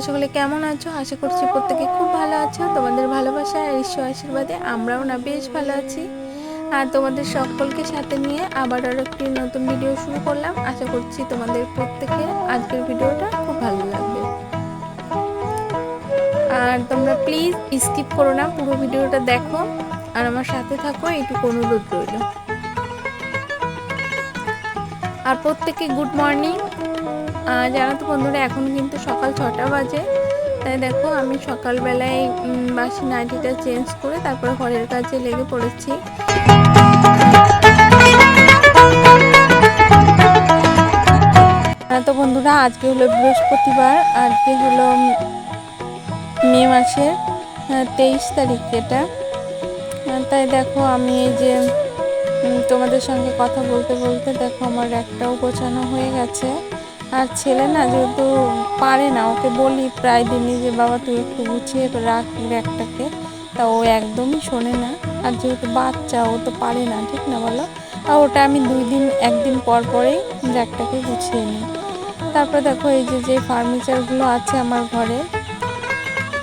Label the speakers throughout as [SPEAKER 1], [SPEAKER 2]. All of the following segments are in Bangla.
[SPEAKER 1] তোমরা সকলে কেমন আছো? আশা করছি প্রত্যেকে খুব ভালো আছো। তোমাদের ভালোবাসা আর ঈশ্বর আশীর্বাদে আমরাও না, বেশ ভালো আছি। আর তোমাদের সকলকে সাথে নিয়ে আবার আরও একটি নতুন ভিডিও শুরু করলাম। আশা করছি তোমাদের প্রত্যেকে আজকের ভিডিওটা খুব ভালো লাগবে। আর তোমরা প্লিজ স্কিপ করো না, পুরো ভিডিওটা দেখো। আর আমার সাথে থাকো, এইটুকু অনুরোধ রইল। আর প্রত্যেকে গুড মর্নিং জানো তো বন্ধুরা, এখন কিন্তু সকাল ছটা বাজে। তাই দেখো, আমি সকালবেলায় বাসি নাইটিটা চেঞ্জ করে তারপরে ঘরের কাজে লেগে পড়েছি। হ্যাঁ তো বন্ধুরা, আজকে হলো বৃহস্পতিবার, আজকে হলো মে মাসের তেইশ তারিখ এটা। তাই দেখো, আমি এই যে তোমাদের সঙ্গে কথা বলতে বলতে দেখো, আমার একটাও গোছানো হয়ে গেছে। আর ছেলে না যেহেতু পারে না, ওকে বলি প্রায় দিনই যে, বাবা, তুই একটু গুছিয়ে রাখ ব্যাগটাকে। তা ও একদমই শোনে না। আর যেহেতু বাচ্চা, ও তো পারে না, ঠিক না বলো? আর ওটা আমি দুই দিন, একদিন পর পরেই ব্যাগটাকে গুছিয়ে নিই। তারপরে দেখো, এই যে যে ফার্নিচারগুলো আছে আমার ঘরে,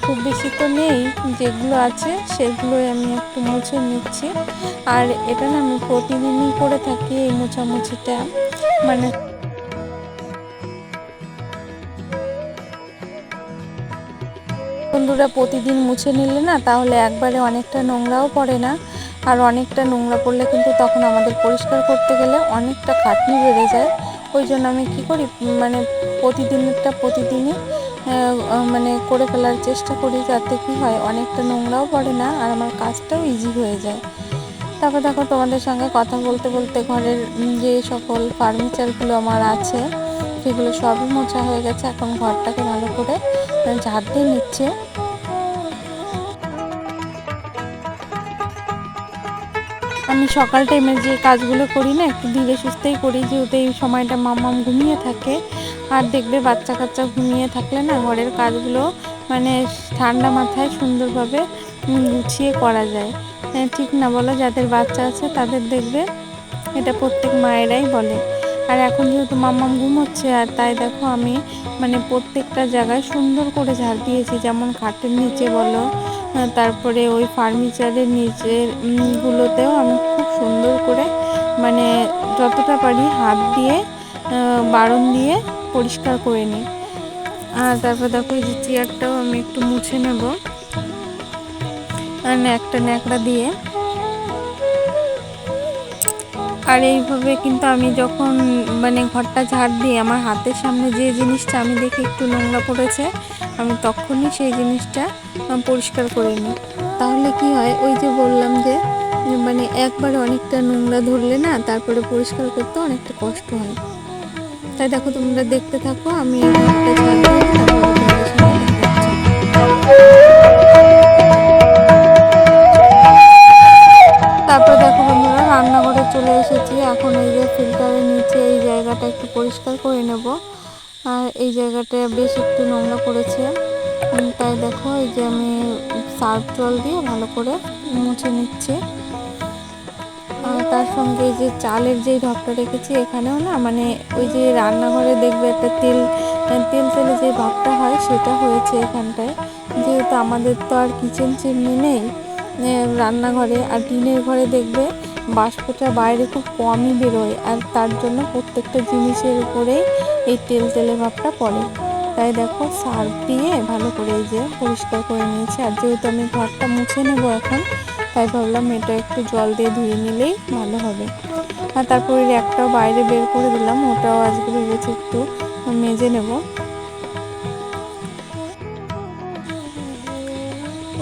[SPEAKER 1] খুব বেশি তো নেই। যেগুলো আছে, সেগুলোই আমি একটু মুছে নিচ্ছি। আর এটা না আমি প্রতিদিনই করে থাকি এই মোছামুছিটা। মানে বন্ধুরা প্রতিদিন মুছে নিলে না, তাহলে একবারে অনেকটা নোংরাও পড়ে না। আর অনেকটা নোংরা পড়লে কিন্তু তখন আমাদের পরিষ্কার করতে গেলে অনেকটা খাটনি বেড়ে যায়। ওই জন্য আমি কি করি মানে প্রতিদিনেরটা প্রতিদিনই মানে করে ফেলার চেষ্টা করি যাতে কি হয়, অনেকটা নোংরাও পড়ে না আর আমার কাজটাও ইজি হয়ে যায়। তারপর দেখো তোমাদের সঙ্গে কথা বলতে বলতে ঘরের যে সকল ফার্নিচারগুলো আমার আছে, সেগুলো সবই মোছা হয়ে গেছে। এখন ঘরটাকে ভালো করে ঝাড় দিয়ে নিচ্ছে। আমি সকাল টাইমে যে কাজগুলো করি না একটু ধীরে সুস্থেই করি যেহেতু এই সময়টা মামাম ঘুমিয়ে থাকে। আর দেখবে বাচ্চা কাচ্চা ঘুমিয়ে থাকলে না ঘরের কাজগুলো মানে ঠান্ডা মাথায় সুন্দরভাবে গুছিয়ে করা যায়। হ্যাঁ, ঠিক না বলো? যাদের বাচ্চা আছে তাদের দেখবে এটা প্রত্যেক মায়েরাই বলে। আর এখন যেহেতু মাম্মাম ঘুমোচ্ছে আর তাই দেখো আমি মানে প্রত্যেকটা জায়গায় সুন্দর করে ঝাড় দিয়েছি যেমন খাটের নিচে বলো তারপরে ওই ফার্নিচারের নিচের গুলোতেও আমি খুব সুন্দর করে মানে যতটা পারি হাত দিয়ে বারণ দিয়ে পরিষ্কার করে নিই। আর তারপর দেখো এই যে চেয়ারটাও আমি একটু মুছে নেব। আর একটা ন্যাকড়া দিয়ে। আর এইভাবে কিন্তু আমি যখন মানে ঘরটা ঝাড় দিই, আমার হাতের সামনে যে জিনিসটা আমি দেখি একটু নোংরা পড়েছে আমি তখনই সেই জিনিসটা পরিষ্কার করে নিই। তাহলে কি হয়, ওই যে বললাম যে মানে একবারে অনেকটা নোংরা ধরলে না, তারপরে পরিষ্কার করতে অনেকটা কষ্ট হয়। তাই দেখো তোমরা দেখতে থাকো, আমি তারপরে দেখো বন্ধুরা, রান্নাঘরে চলে এসেছি। এখন এই যে ফিল্টারের নিচে এই জায়গাটা একটু পরিষ্কার করে নেব। এই জায়গাটা বেশ একটু নোংরা উম, তাই দেখো এই যে আমি সার্ফ জল দিয়ে ভালো করে মুছে নিচ্ছি। আর তার সঙ্গে যে চালের যেই ঢকটা রেখেছি এখানেও না মানে ওই যে রান্নাঘরে দেখবে একটা তেল তেল তেলে যে ভাবটা হয় সেটা হয়েছে এখানটায়। যেহেতু আমাদের তো আর কিচেন চিমনি নেই রান্নাঘরে আর টিনের ঘরে দেখবে বাষ্পটা বাইরে খুব কমই বেরোয়। আর তার জন্য প্রত্যেকটা জিনিসের উপরেই এই তেল তেলে ভাবটা পড়ে। তাই দেখো সার্ফ দিয়ে ভালো করে এই যে পরিষ্কার করে নিয়েছি। আর যেহেতু আমি ঘরটা মুছে নেব এখন, তাই ভাবলাম এটা একটু জল দিয়ে ধুয়ে নিলেই ভালো হবে। আর তারপরে একটাও বাইরে বের করে দিলাম, ওটাও আজকে ভেবেছি একটু মেজে নেব।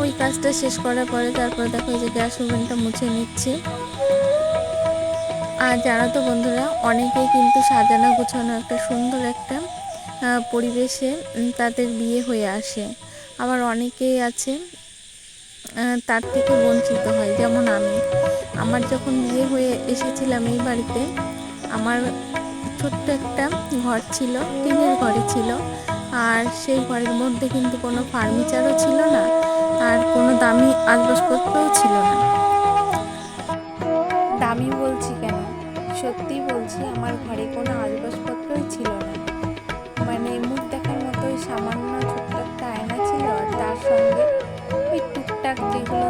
[SPEAKER 1] ওই কাজটা শেষ করার পরে তারপর দেখো এই যে গ্যাস ওভেনটা মুছে নিচ্ছি। আর জানো তো বন্ধুরা, অনেকেই কিন্তু সাজানো গোছানো একটা সুন্দর একটা পরিবেশে তাদের বিয়ে হয়ে আসে। আবার অনেকেই আছে তার থেকে বঞ্চিত হয়, যেমন আমি। আমার যখন বিয়ে হয়ে এসেছিলাম এই বাড়িতে, আমার ছোট্ট একটা ঘর ছিল, টিনের ঘরে ছিল। আর সেই ঘরের মধ্যে কিন্তু কোনো ফার্নিচারও ছিল না, আর কোনো দামি আসবাবপত্রও ছিল না। সত্যি বলছি, আমার ঘরে কোনো আসবাসপত্রই ছিল না। মানে মুখ দেখার মতো সামান্য ছোট্ট একটা আয়না ছিল তার সঙ্গে ওই টুকটাক যেগুলো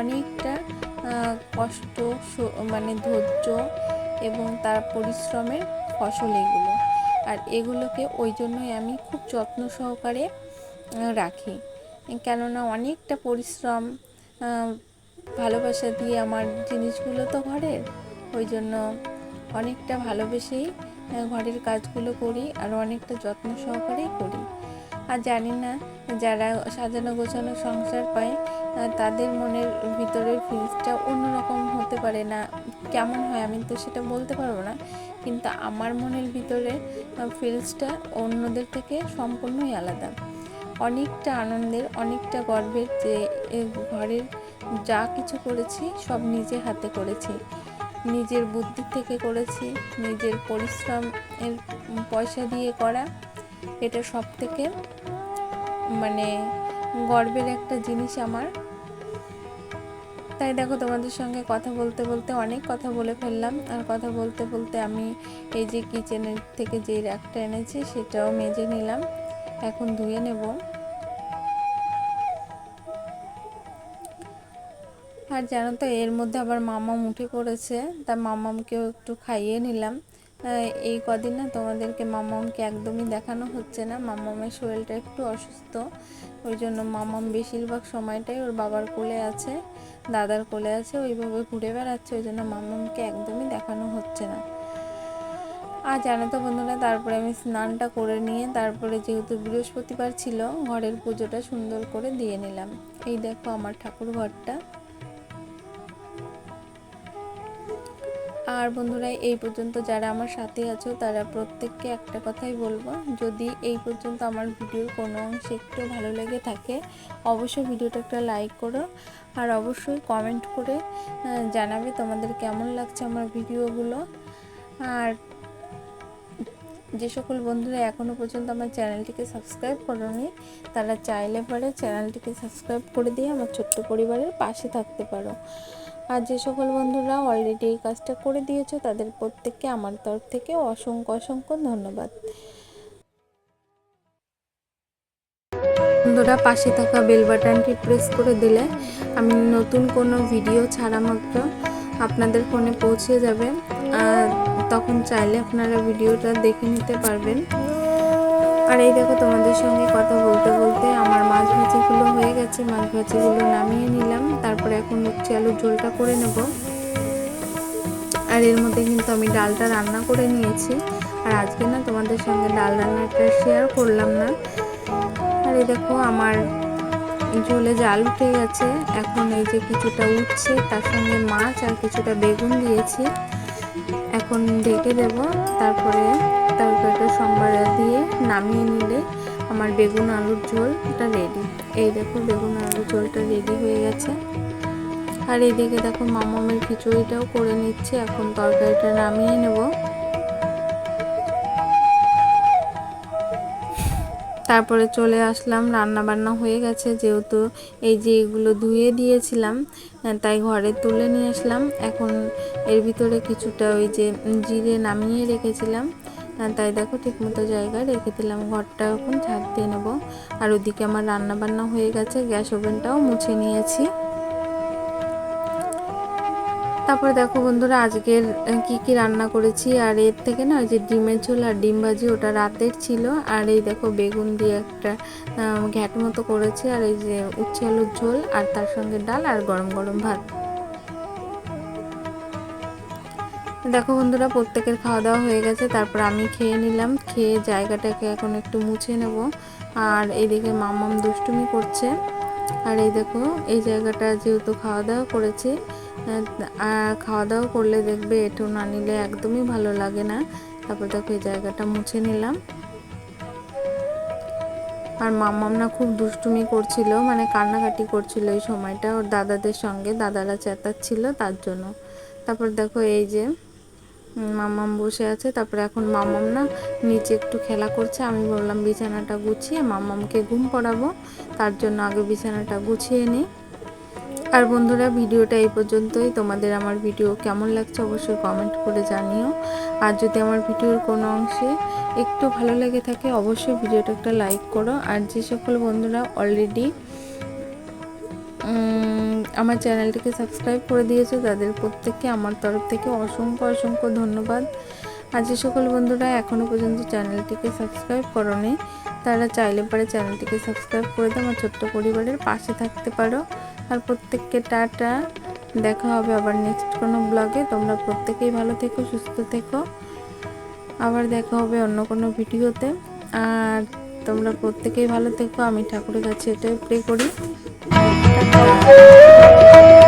[SPEAKER 1] অনেকটা কষ্ট মানে ধৈর্য এবং তার পরিশ্রমের ফসল এগুলো। আর এগুলোকে ওই জন্যই আমি খুব যত্ন সহকারে রাখি। কেননা অনেকটা পরিশ্রম ভালোবাসা দিয়ে আমার জিনিসগুলো তো ঘরের, ওই জন্য অনেকটা ভালোবেসেই ঘরের কাজগুলো করি আর অনেকটা যত্ন সহকারেই করি। আর জানি না, যারা সাজানো গোছানো সংসার পায় তাদের মনের ভিতরের ফিলিংসটা অন্যরকম হতে পারে না। কেমন হয় আমি তো সেটা বলতে পারব না। কিন্তু আমার মনের ভিতরে ফিলিংসটা অন্যদের থেকে সম্পূর্ণই আলাদা। অনেকটা আনন্দের, অনেকটা গর্বের যে ঘরের যা কিছু করেছি, সব নিজে হাতে করেছি। নিজের বুদ্ধি থেকে করেছি, নিজের পরিশ্রমের পয়সা দিয়ে করা। এটা সব থেকে মানে গর্বের একটা জিনিস আমার। তাই দেখো তোমাদের সঙ্গে কথা বলতে বলতে অনেক কথা বলে ফেললাম। আর কথা বলতে বলতে আমি এই যে কিচেনের থেকে যে র্যাকটা এনেছি সেটাও মেজে নিলাম। এখন ধুয়ে নেব। আর জানো তো, এর মধ্যে আবার মামাম উঠে পড়েছে, তা মামামকেও একটু খাইয়ে নিলাম। এই কদিন না তোমাদেরকে মামামকে একদমই দেখানো হচ্ছে না। মামামের শরীরটা একটু অসুস্থ, ওই জন্য মামাম বেশিরভাগ সময়টাই ওর বাবার কোলে আছে, দাদার কোলে আছে, ওইভাবে ঘুরে বেড়াচ্ছে, ওই জন্য মামামকে একদমই দেখানো হচ্ছে না। আর জানো তো বন্ধুরা, তারপরে আমি স্নানটা করে নিয়ে তারপরে যেহেতু বৃহস্পতিবার ছিল, ঘরের পুজোটা সুন্দর করে দিয়ে নিলাম। এই দেখো আমার ঠাকুর ঘরটা। আর বন্ধুরা, এই পর্যন্ত যারা আমার সাথে আছো, তারা প্রত্যেককে একটা কথাই বলব। যদি এই পর্যন্ত আমার ভিডিওর কোনো অংশে একটু ভালো লেগে থাকে, অবশ্যই ভিডিওটা একটা লাইক করো। আর অবশ্যই কমেন্ট করে জানাবে তোমাদের কেমন লাগছে আমার ভিডিওগুলো। আর যে সকল বন্ধুরা এখনও পর্যন্ত আমার চ্যানেলটিকে সাবস্ক্রাইব করোনি, তারা চাইলে পরে চ্যানেলটিকে সাবস্ক্রাইব করে দিয়ে আমার ছোট্ট পরিবারের পাশে থাকতে পারো। আর যে সকল বন্ধুরা অলরেডি এই কাজটা করে দিয়েছ, তাদের প্রত্যেককে আমার তরফ থেকে অসংখ্য অসংখ্য ধন্যবাদ। বন্ধুরা, পাশে থাকা বেল বাটনটি প্রেস করে দিলে আমি নতুন কোনো ভিডিও ছাড়া মাত্র আপনাদের ফোনে পৌঁছে যাবে। আর তখন চাইলে আপনারা ভিডিওটা দেখে নিতে পারবেন। আর এই দেখো তোমাদের সঙ্গে কথা বলতে বলতে আমার মাছ ভাজিগুলো হয়ে গেছে। মাছ ভাজিগুলো নামিয়ে নিলাম, তারপরে এখন উচ্ছে আলুর ঝোলটা করে নেব। আর এর মধ্যে কিন্তু আমি ডালটা রান্না করে নিয়েছি। আর আজকে না তোমাদের সঙ্গে ডাল রান্নাটা শেয়ার করলাম না। আর এই দেখো আমার ঝোলে জাল উঠে গেছে। এখন এই যে কিছুটা উঠছে, তার সঙ্গে মাছ আর কিছুটা বেগুন দিয়েছি। এখন ঢেকে দেব, তারপরে তরকারিটা সম্বারে দিয়ে নামিয়ে নিলে আমার বেগুন আলুর ঝোলটা রেডি এই দেখো বেগুন আলুর ঝোলটা রেডি হয়ে গেছে। আর এইদিকে দেখো মামামের খিচুড়িটাও করে নিচ্ছে। এখন তরকারিটা নামিয়ে নেব। তারপরে চলে আসলাম রান্না বান্না হয়ে গেছে। যেহেতু এই যে এগুলো ধুয়ে দিয়েছিলাম তাই ঘরে তুলে নিয়ে আসলাম। এখন এর ভিতরে কিছুটা ওই যে জিরে নামিয়ে রেখেছিলাম। আহ, তাই দেখো ঠিকমতো জায়গায় রেখে দিলাম। ঘরটা এখন ঝাঁট দিয়ে নেব। আর ওদিকে আমার রান্না বান্না হয়ে গেছে গ্যাস ওভেনটাও মুছে নিয়েছি। তারপরে দেখো বন্ধুরা আজকের কি কি রান্না করেছি আর এর থেকে না ওই যে ডিমের ঝোল আর ডিম ভাজি ওটা রাতের ছিল। আর এই দেখো বেগুন দিয়ে একটা ঘ্যাট মতো করেছি আর এই যে উচ্ছে আলুর ঝোল আর তার সঙ্গে ডাল আর গরম গরম ভাত। দেখো বন্ধুরা, প্রত্যেকের খাওয়া দাওয়া হয়ে গেছে, তারপর আমি খেয়ে নিলাম, খেয়ে জায়গাটাকে এখন একটু মুছে নেব। আর এইদিকে মামাম দুষ্টুমি করছে। আর এই দেখো, এই জায়গাটা যেহেতু খাওয়া দাওয়া করেছি খাওয়া দাওয়া করলে দেখবে এঁটো না নিলে একদমই ভালো লাগে না। তারপর দেখো এই জায়গাটা মুছে নিলাম। আর মাম্মাম না খুব দুষ্টুমি করছিল মানে কান্নাকাটি করছিল এই সময়টা, ওর দাদাদের সঙ্গে, দাদারা চেঁচাচ্ছিল তার জন্য। তারপর দেখো এই যে উম, মাম্মাম বসে আছে তারপরে এখন মামাম না নিচে একটু খেলা করছে আমি বললাম বিছানাটা গুছিয়ে মামামকে ঘুম পড়াবো তার জন্য আগে বিছানাটা গুছিয়ে নিই। আর বন্ধুরা ভিডিওটা এই পর্যন্তই। তোমাদের আমার ভিডিও কেমন লাগছে অবশ্যই কমেন্ট করে জানিও। আর যদি আমার ভিডিওর কোনো অংশে একটু ভালো লেগে থাকে অবশ্যই ভিডিওটা একটা লাইক করো। আর যে সকল বন্ধুরা অলরেডি আমার চ্যানেলটিকে সাবস্ক্রাইব করে দিয়েছ তাদের প্রত্যেককে আমার তরফ থেকে অসংখ্য অসংখ্য ধন্যবাদ। আর যে সকল বন্ধুরা এখনও পর্যন্ত চ্যানেলটিকে সাবস্ক্রাইব করনি, তারা চাইলে পারে চ্যানেলটিকে সাবস্ক্রাইব করে দিয়ে আমার ছোট্ট পরিবারের পাশে থাকতে পারো। আর প্রত্যেককে টাটা, দেখা হবে আবার নেক্সট কোনো ব্লগে তোমরা প্রত্যেকেই ভালো থেকো, সুস্থ থেকো। আবার দেখা হবে অন্য কোনো ভিডিওতে। আর তোমরা প্রত্যেকেই ভালো থেকো, আমি ঠাকুরের কাছে এটাই প্রে করি। 啊！